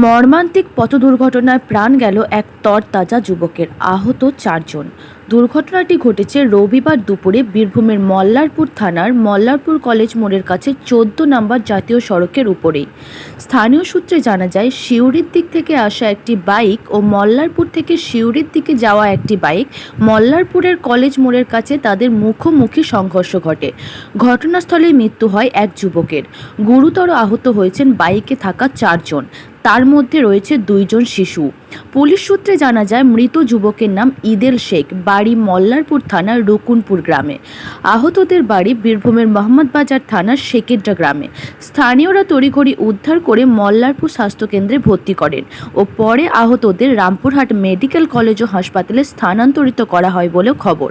মর্মান্তিক পথ দুর্ঘটনায় প্রাণ গেল এক তরতাজা যুবকের আহত চারজন। দুর্ঘটনাটি ঘটেছে রবিবার দুপুরে বীরভূমের মল্লারপুর থানার মল্লারপুর কলেজ মোড়ের কাছে চোদ্দ নম্বর জাতীয় সড়কের উপরেই। স্থানীয় সূত্রে জানা যায়, সিউড়ির দিক থেকে আসা একটি বাইক ও মল্লারপুর থেকে সিউড়ির দিকে যাওয়া একটি বাইক মল্লারপুরের কলেজ মোড়ের কাছে তাদের মুখোমুখি সংঘর্ষ ঘটে। ঘটনাস্থলে মৃত্যু হয় এক যুবকের। গুরুতর আহত হয়েছেন বাইকে থাকা চারজন। তার মধ্যে রয়েছে দুইজন শিশু। পুলিশ সূত্রে জানা যায় মৃত যুবকের নাম ঈদেল শেখ বাড়ি মল্লারপুর থানার রকুনপুর গ্রামে। আহতদের বাড়ি বীরভূমের মোহাম্মদবাজার থানার শেকেড্রা গ্রামে। স্থানীয়রা তড়িঘড়ি উদ্ধার করে মল্লারপুর স্বাস্থ্যকেন্দ্রে ভর্তি করেন ও পরে আহতদের রামপুরহাট মেডিকেল কলেজ ও হাসপাতালে স্থানান্তরিত করা হয় বলে খবর।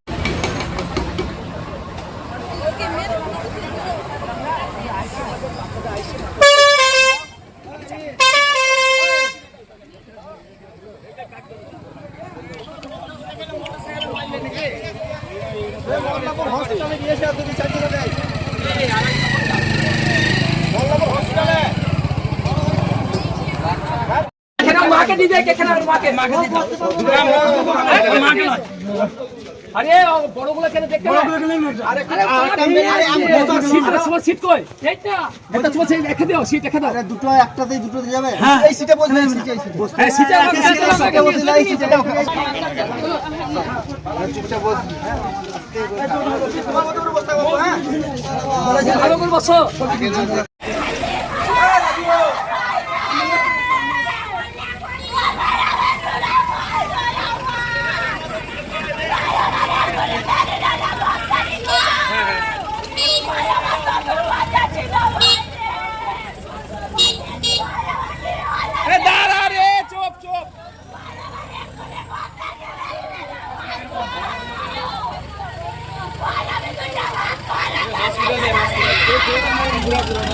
মাকে দিয়ে দেয় এখানে আর মাকে মাকে দিয়ে মাকে মাকে মাকে নয়। আরে বড়গুলো কেন দেখতে না আরে তোমার সিট তোমার সিট কই? এইটা। এটা তোমার সিট রেখে দাও সিট রেখে দাও। দুটো একটাতেই দুটো দিয়ে যাবে? হ্যাঁ। এই সিটে বসবে এই সিটে এই সিটে এই সিটে চুপচাপ বস। হ্যাঁ ভালো করে বসো। জ্বলছে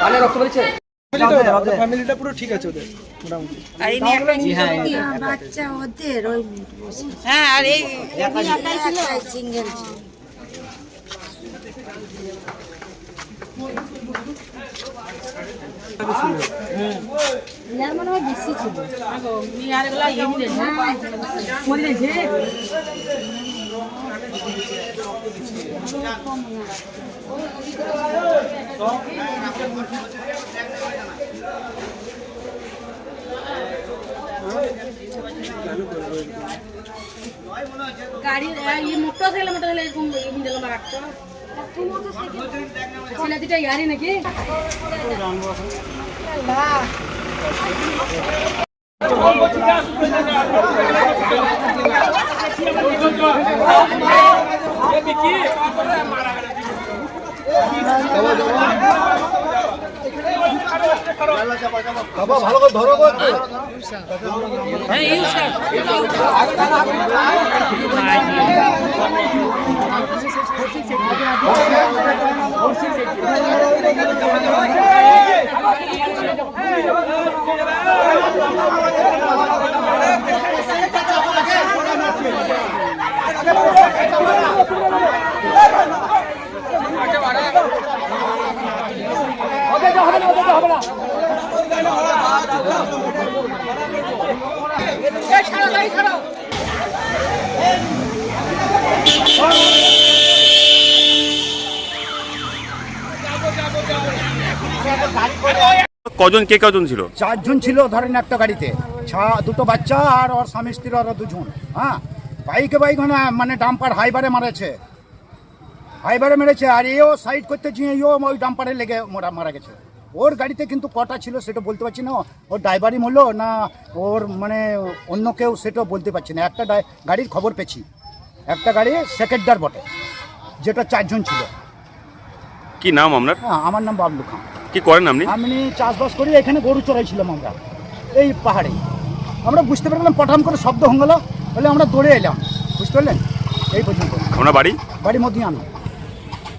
কানে রক্ত বেরিয়েছে ফ্যামিলিটা পুরো ঠিক আছে ওদের বাচ্চা ওদের ওই হ্যাঁ আর এই সিঙ্গেল ছিল। ইয়ার মনে হয় বেশি ছিল। গাড়ির এই মোটর সাইকেল মোটর সাইকেল এরকম এরকম দিলাম রাখছো ছেলে নাকি? বাবা ভালো করে ধরো গো একটু। এই ছাড়ো গাড়ি ছাড়ো কজন কে কজন ছিল? চারজন ছিল ধরেন একটা গাড়িতে। ছা দুটো বাচ্চা আর ওর স্বামী স্ত্রী আর দুজন হ্যাঁ? বাইকে বাইক মানে মানে ডাম্পার হাইবারে মারেছে। হাইবারে মেরেছে আর এও সাইড করতে গিয়ে এও ওই ডাম্পারে লেগে মারা মারা গেছে। ওর গাড়িতে কিন্তু কটা ছিল সেটা বলতে পারছি না। ওর ড্রাইভারই মরলো না ওর মানে অন্য কেউ সেটাও বলতে পারছি না। একটা গাড়ির খবর পেয়েছি। একটা গাড়ি সেকেন্ডার বটে যেটা চারজন ছিল। কি নাম আপনার? হ্যাঁ আমার নাম বাবলু খান। কি করেন আপনি? আমি চাষবাস করি এখানে গরু চড়াইছিলাম আমরা। এই পাহাড়ে। আমরা বুঝতে পারলাম পঠান করে শব্দ হয়ে বলে আমরা দৌড়ে এলাম। বুঝতে পারলেন? এই পর্যন্ত। আপনার বাড়ি? বাড়ি মধ্যে আনো